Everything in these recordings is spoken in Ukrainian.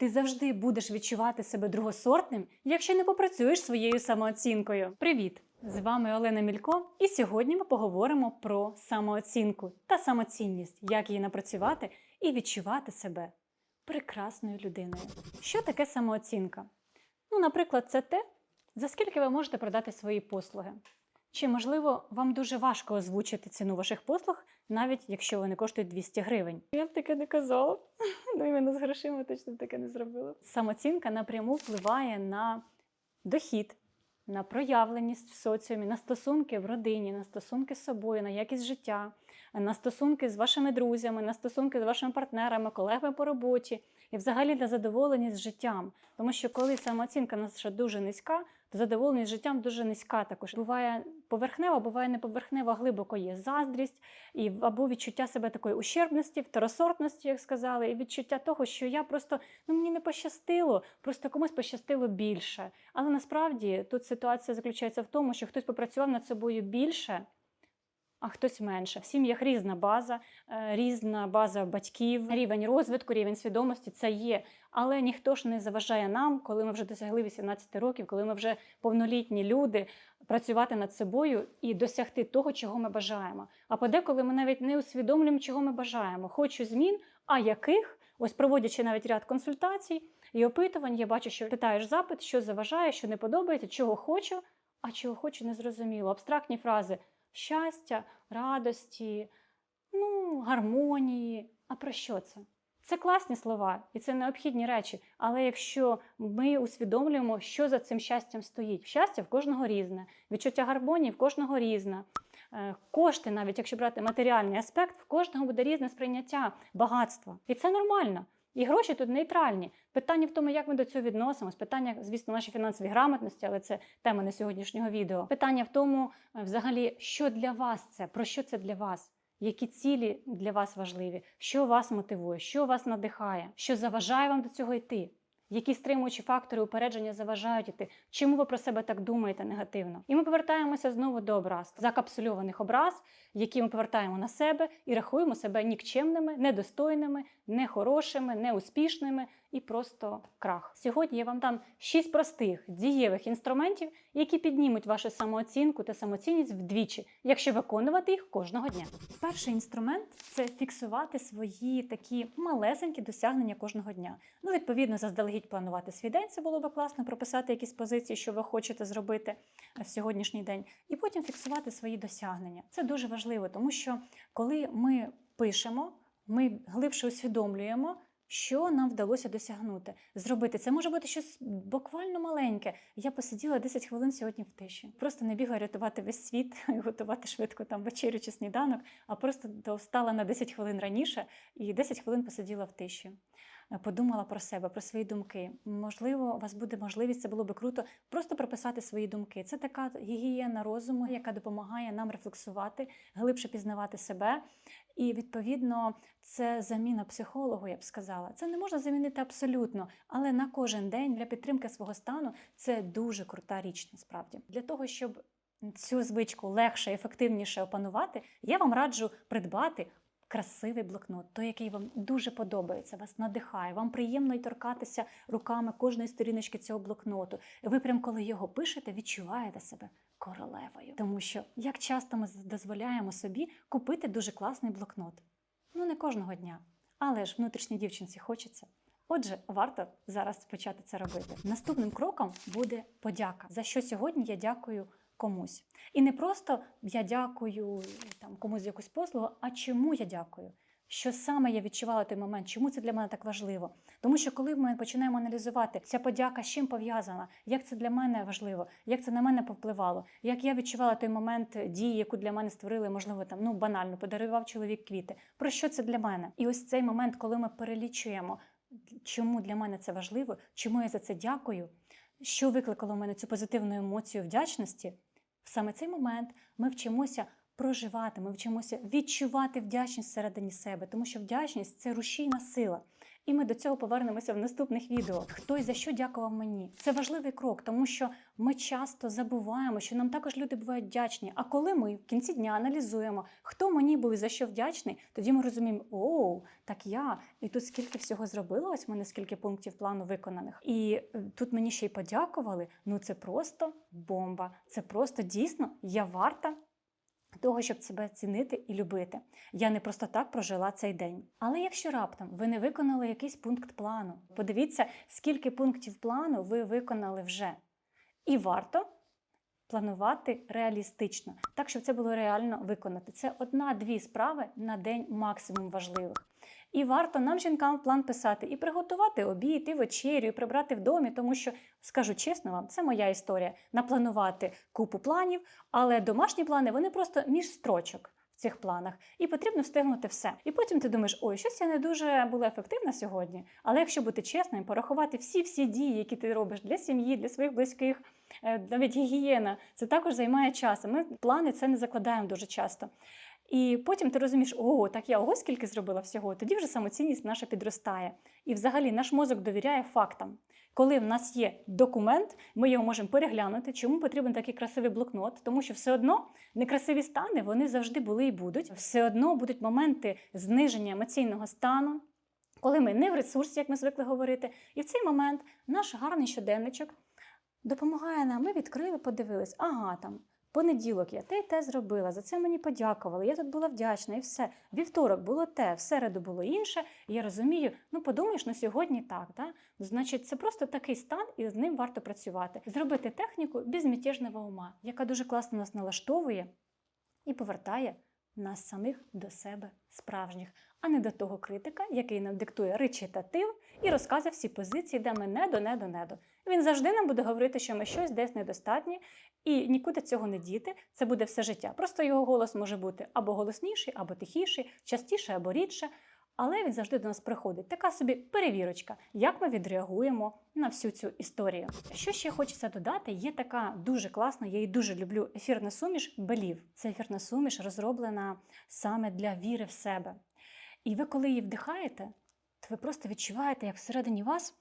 Ти завжди будеш відчувати себе другосортним, якщо не попрацюєш своєю самооцінкою. Привіт! З вами Олена Мілько, і сьогодні ми поговоримо про самооцінку та самоцінність, як її напрацювати і відчувати себе прекрасною людиною. Що таке самооцінка? Ну, наприклад, це те, за скільки ви можете продати свої послуги. Чи, можливо, вам дуже важко озвучити ціну ваших послуг, навіть якщо вони коштують 200 гривень? Я б таке не казала. Ну, іменно з грошима точно таке не зробила. Самоцінка напряму впливає на дохід, на проявленість в соціумі, на стосунки в родині, на стосунки з собою, на якість життя, на стосунки з вашими друзями, на стосунки з вашими партнерами, колегами по роботі і взагалі для задоволення з життям. Тому що коли самооцінка наша дуже низька, то задоволеність життям дуже низька також. Буває поверхнева, буває не поверхнева, глибоко є заздрість і або відчуття себе такої ущербності, второсортності, як сказали, і відчуття того, що я просто ну мені не пощастило, просто комусь пощастило більше. Але насправді тут ситуація заключається в тому, що хтось попрацював над собою більше. А хтось менше. В сім'ях різна база, е, різна база батьків, рівень розвитку, рівень свідомості це є. Але ніхто ж не заважає нам, коли ми вже досягли 18 років, коли ми вже повнолітні люди, працювати над собою і досягти того, чого ми бажаємо. А подеколи ми навіть не усвідомлюємо, чого ми бажаємо. Хочу змін, а яких? Ось проводячи навіть ряд консультацій і опитувань, я бачу, що питаєш запит, що заважає, що не подобається, чого хочу, а чого хочу, не зрозуміло. Абстрактні фрази щастя, радості, ну, гармонії. А про що це? Це класні слова і це необхідні речі. Але якщо ми усвідомлюємо, що за цим щастям стоїть, щастя в кожного різне, відчуття гармонії в кожного різне. Е, Кошти, навіть якщо брати матеріальний аспект, в кожного буде різне сприйняття багатства. І це нормально. І гроші тут нейтральні. Питання в тому, як ми до цього відносимось. Питання, звісно, нашій фінансовій грамотності, але це тема не сьогоднішнього відео. Питання в тому, е, взагалі, що для вас це, про що це для вас. Які цілі для вас важливі, що вас мотивує, що вас надихає, що заважає вам до цього йти? Які стримуючі фактори упередження заважають іти? Чому ви про себе так думаєте негативно? І ми повертаємося знову до образ, закапсульованих образ, які ми повертаємо на себе і рахуємо себе нікчемними, недостойними, нехорошими, неуспішними і просто крах. Сьогодні я вам дам шість простих дієвих інструментів, які піднімуть вашу самооцінку та самоцінність вдвічі, якщо виконувати їх кожного дня. Перший інструмент це фіксувати свої такі малесенькі досягнення кожного дня. Ну, відповідно, заздалегідь планувати свій день. Це було би класно прописати якісь позиції, що ви хочете зробити в сьогоднішній день, і потім фіксувати свої досягнення. Це дуже важливо, тому що коли ми пишемо, ми глибше усвідомлюємо. Що нам вдалося досягнути, зробити? Це може бути щось буквально маленьке. Я посиділа 10 хвилин сьогодні в тиші. Просто не бігаю рятувати весь світ і готувати швидко там вечерю чи сніданок, а просто встала на 10 хвилин раніше і 10 хвилин посиділа в тиші. Подумала про себе, про свої думки. Можливо, у вас буде можливість, це було би круто, просто прописати свої думки. Це така гігієна розуму, яка допомагає нам рефлексувати, глибше пізнавати себе. І відповідно це заміна психологу, я б сказала. Це не можна замінити абсолютно, але на кожен день для підтримки свого стану це дуже крута річ, насправді. Для того, щоб цю звичку легше, ефективніше опанувати, я вам раджу придбати. Красивий блокнот, той, який вам дуже подобається, вас надихає, вам приємно й торкатися руками кожної сторіночки цього блокноту. І ви, прям коли його пишете, відчуваєте себе королевою. Тому що як часто ми дозволяємо собі купити дуже класний блокнот. Ну, не кожного дня, але ж внутрішній дівчинці хочеться. Отже, варто зараз почати це робити. Наступним кроком буде подяка, за що сьогодні я дякую комусь. І не просто я дякую там комусь за якусь послугу, а чому я дякую? Що саме я відчувала той момент, чому це для мене так важливо? Тому що коли ми починаємо аналізувати ця подяка з чим пов'язана, як це для мене важливо, як це на мене повпливало, як я відчувала той момент дії, яку для мене створили, можливо, там ну банально подарував чоловік квіти. Про що це для мене? І ось цей момент, коли ми перелічуємо, чому для мене це важливо, чому я за це дякую, що викликало в мене цю позитивну емоцію вдячності. Саме цей момент ми вчимося проживати, ми вчимося відчувати вдячність всередині себе, тому що вдячність це рушійна сила. І ми до цього повернемося в наступних відео. Хтось за що дякував мені. Це важливий крок, тому що ми часто забуваємо, що нам також люди бувають вдячні. А коли ми в кінці дня аналізуємо, хто мені був і за що вдячний, тоді ми розуміємо, оу, так я і тут скільки всього зробила. Ось в мене скільки пунктів плану виконаних. І е, тут мені ще й подякували. Ну це просто бомба. Це просто дійсно я варта того, щоб себе цінити і любити. Я не просто так прожила цей день. Але якщо раптом ви не виконали якийсь пункт плану, подивіться, скільки пунктів плану ви виконали вже. І варто планувати реалістично, так щоб це було реально виконати. Це одна-дві справи на день максимум важливих. І варто нам, жінкам, план писати і приготувати обід, і вечерю, і прибрати в домі, тому що, скажу чесно вам, це моя історія. Напланувати купу планів, але домашні плани вони просто між строчок в цих планах, і потрібно встигнути все. І потім ти думаєш, ой, щось я не дуже була ефективна сьогодні. Але якщо бути чесним, порахувати всі-всі дії, які ти робиш для сім'ї, для своїх близьких, е, навіть гігієна, це також займає час. Ми плани це не закладаємо дуже часто. І потім ти розумієш, ого, так я ого скільки зробила всього. Тоді вже самоцінність наша підростає. І взагалі наш мозок довіряє фактам. Коли в нас є документ, ми його можемо переглянути. Чому потрібен такий красивий блокнот? Тому що все одно некрасиві стани вони завжди були і будуть. Все одно будуть моменти зниження емоційного стану, коли ми не в ресурсі, як ми звикли говорити. І в цей момент наш гарний щоденничок допомагає нам. Ми відкрили, подивились, ага, там Понеділок я те й те зробила, за це мені подякували. Я тут була вдячна і все. Вівторок було те, в середу було інше. І я розумію, ну подумаєш, ну сьогодні так. Да? Значить, це просто такий стан, і з ним варто працювати. Зробити техніку безмятежного ума, яка дуже класно нас налаштовує і повертає нас самих до себе справжніх, а не до того критика, який нам диктує речитатив і розказує всі позиції, де ми не до не до недо, недо. Він завжди нам буде говорити, що ми щось десь недостатні, і нікуди цього не діти. Це буде все життя. Просто його голос може бути або голосніший, або тихіший, частіше або рідше. Але він завжди до нас приходить. Така собі перевірочка, як ми відреагуємо на всю цю історію. Що ще хочеться додати, є така дуже класна, я її дуже люблю. Ефірна суміш белів. Це ефірна суміш розроблена саме для віри в себе. І ви, коли її вдихаєте, то ви просто відчуваєте, як всередині вас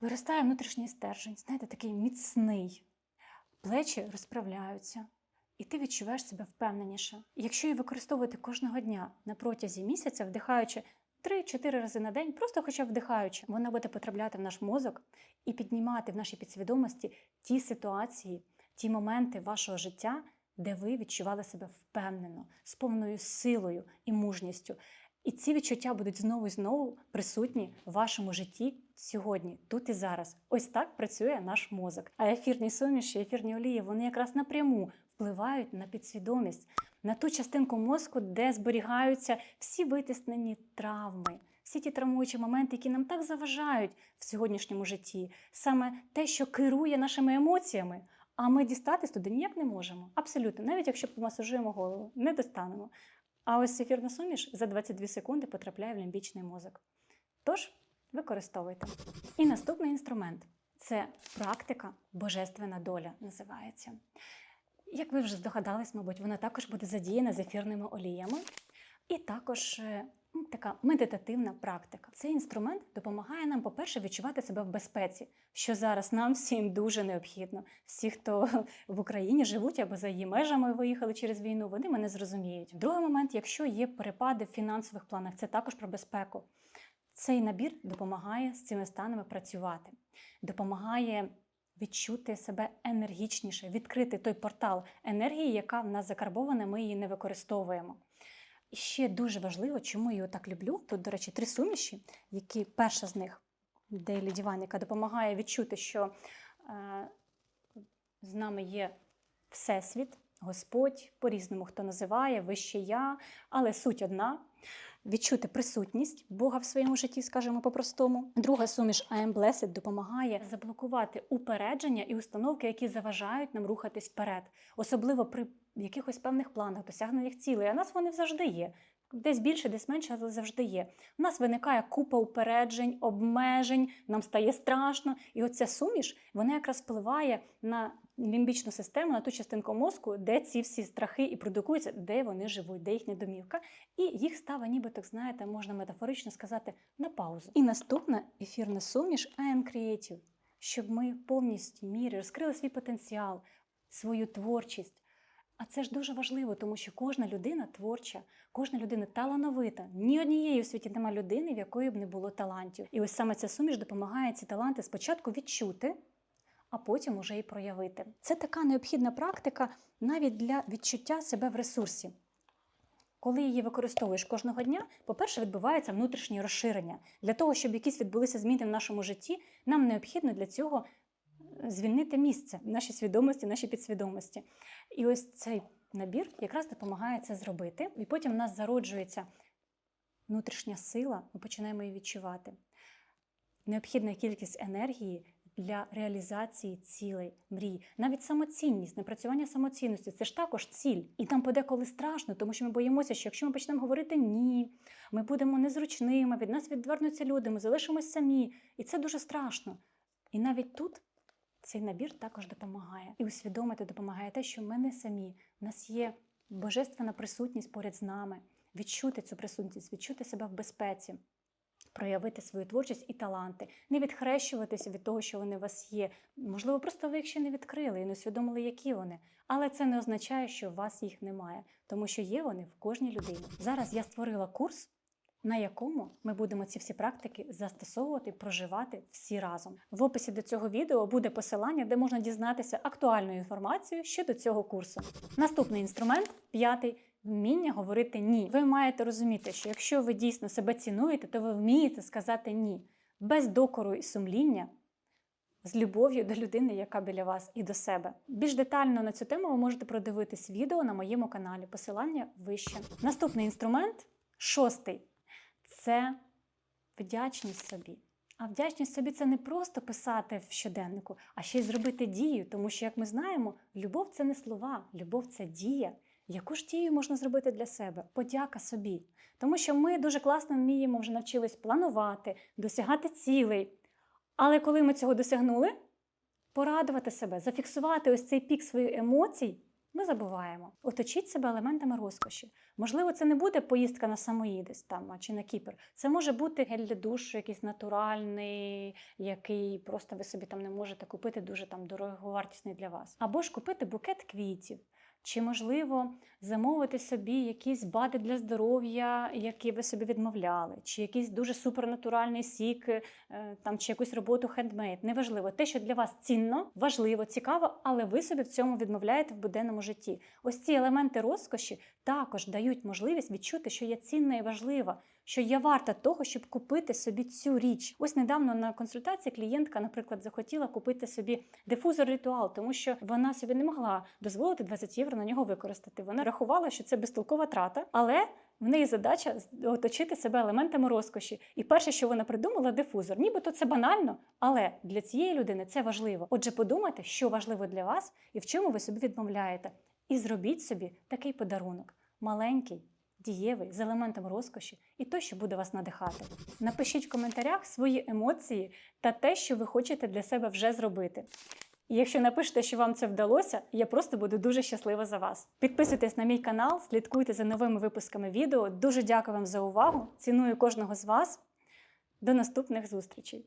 виростає внутрішній стержень, знаєте, такий міцний. Плечі розправляються, і ти відчуваєш себе впевненіше. Якщо її використовувати кожного дня на протязі місяця, вдихаючи 3-4 рази на день, просто хоча вдихаючи, вона буде потрапляти в наш мозок і піднімати в нашій підсвідомості ті ситуації, ті моменти вашого життя, де ви відчували себе впевнено, з повною силою і мужністю. І ці відчуття будуть знову і знову присутні в вашому житті сьогодні, тут і зараз. Ось так працює наш мозок. А ефірні суміші, ефірні олії, вони якраз напряму впливають на підсвідомість, на ту частинку мозку, де зберігаються всі витиснені травми. Всі ті травмуючі моменти, які нам так заважають в сьогоднішньому житті, саме те, що керує нашими емоціями, а ми дістатись туди ніяк не можемо. Абсолютно, навіть якщо помасажуємо голову, не достанемо. А ось ефірна суміш за 22 секунди потрапляє в лімбічний мозок. Тож використовуйте. І наступний інструмент це практика Божественна доля називається. Як ви вже здогадались, мабуть, вона також буде задіяна з ефірними оліями. І також е, ну, така медитативна практика. Цей інструмент допомагає нам, по-перше, відчувати себе в безпеці, що зараз нам всім дуже необхідно. Всі, хто в Україні живуть або за її межами виїхали через війну, вони мене зрозуміють. Другий момент, якщо є перепади в фінансових планах, це також про безпеку. Цей набір допомагає з цими станами працювати, допомагає відчути себе енергічніше, відкрити той портал енергії, яка в нас закарбована, ми її не використовуємо. І ще дуже важливо, чому я його так люблю. Тут, до речі, три суміші, які перша з них Дейлі Діван, яка допомагає відчути, що е, з нами є Всесвіт, Господь, по-різному хто називає, вище я, але суть одна. Відчути присутність Бога в своєму житті, скажімо по-простому. Друга суміш I am Blessed допомагає заблокувати упередження і установки, які заважають нам рухатись вперед, особливо при якихось певних планах, досягнених цілей. А нас вони завжди є. Десь більше, десь менше, але завжди є. У нас виникає купа упереджень, обмежень, нам стає страшно. І оця суміш вона якраз впливає на лімбічну систему, на ту частинку мозку, де ці всі страхи і продукуються, де вони живуть, де їхня домівка. І їх ставить, ніби так знаєте, можна метафорично сказати, на паузу. І наступна ефірна суміш I am creative, щоб ми повністю мірі розкрили свій потенціал, свою творчість. А це ж дуже важливо, тому що кожна людина творча, кожна людина талановита. Ні однієї у світі нема людини, в якої б не було талантів. І ось саме ця суміш допомагає ці таланти спочатку відчути, а потім уже і проявити. Це така необхідна практика навіть для відчуття себе в ресурсі. Коли її використовуєш кожного дня, по-перше, відбувається внутрішнє розширення. Для того, щоб якісь відбулися зміни в нашому житті, нам необхідно для цього звільнити місце в нашій свідомості, в нашій підсвідомості. І ось цей набір якраз допомагає це зробити. І потім в нас зароджується внутрішня сила, ми починаємо її відчувати. Необхідна кількість енергії для реалізації цілей, мрій, навіть самоцінність, напрацювання самоцінності це ж також ціль. І нам подеколи страшно, тому що ми боїмося, що якщо ми почнемо говорити ні, ми будемо незручними, від нас відвернуться люди, ми залишимось самі. І це дуже страшно. І навіть тут цей набір також допомагає. І усвідомити допомагає те, що ми не самі. У нас є божественна присутність поряд з нами, відчути цю присутність, відчути себе в безпеці проявити свою творчість і таланти, не відхрещуватися від того, що вони у вас є. Можливо, просто ви їх ще не відкрили і не усвідомили, які вони. Але це не означає, що у вас їх немає, тому що є вони в кожній людині. Зараз я створила курс. На якому ми будемо ці всі практики застосовувати, проживати всі разом. В описі до цього відео буде посилання, де можна дізнатися актуальну інформацію щодо цього курсу. Наступний інструмент п'ятий вміння говорити ні. Ви маєте розуміти, що якщо ви дійсно себе цінуєте, то ви вмієте сказати ні без докору і сумління. З любов'ю до людини, яка біля вас, і до себе. Більш детально на цю тему ви можете продивитись відео на моєму каналі. Посилання вище. Наступний інструмент, шостий це вдячність собі. А вдячність собі це не просто писати в щоденнику, а ще й зробити дію. Тому що, як ми знаємо, любов це не слова, любов це дія. Яку ж дію можна зробити для себе? Подяка собі. Тому що ми дуже класно вміємо, вже навчились планувати, досягати цілей. Але коли ми цього досягнули, порадувати себе, зафіксувати ось цей пік своїх емоцій, ми забуваємо. Оточіть себе елементами розкоші. Можливо, це не буде поїздка на самоїдесь там чи на Кіпр. Це може бути гель для душу, якийсь натуральний, який просто ви собі там не можете купити, дуже там дороговартісний для вас. Або ж купити букет квітів. Чи можливо замовити собі якісь бади для здоров'я, які ви собі відмовляли, чи якийсь дуже супернатуральний сік, е, там чи якусь роботу хендмейд. Неважливо, те, що для вас цінно, важливо, цікаво, але ви собі в цьому відмовляєте в буденному житті. Ось ці елементи розкоші також дають можливість відчути, що я цінна і важлива, що я варта того, щоб купити собі цю річ. Ось недавно на консультації клієнтка, наприклад, захотіла купити собі дифузор ритуал, тому що вона собі не могла дозволити 20 євро на нього використати. Вона рахувала, що це безтолкова трата, але в неї задача оточити себе елементами розкоші. І перше, що вона придумала, дифузор. Нібито це банально, але для цієї людини це важливо. Отже, подумайте, що важливо для вас і в чому ви собі відмовляєте. І зробіть собі такий подарунок маленький. Дієвий з елементом розкоші і той, що буде вас надихати. Напишіть в коментарях свої емоції та те, що ви хочете для себе вже зробити. І якщо напишете, що вам це вдалося, я просто буду дуже щаслива за вас. Підписуйтесь на мій канал, слідкуйте за новими випусками відео. Дуже дякую вам за увагу. Ціную кожного з вас. До наступних зустрічей!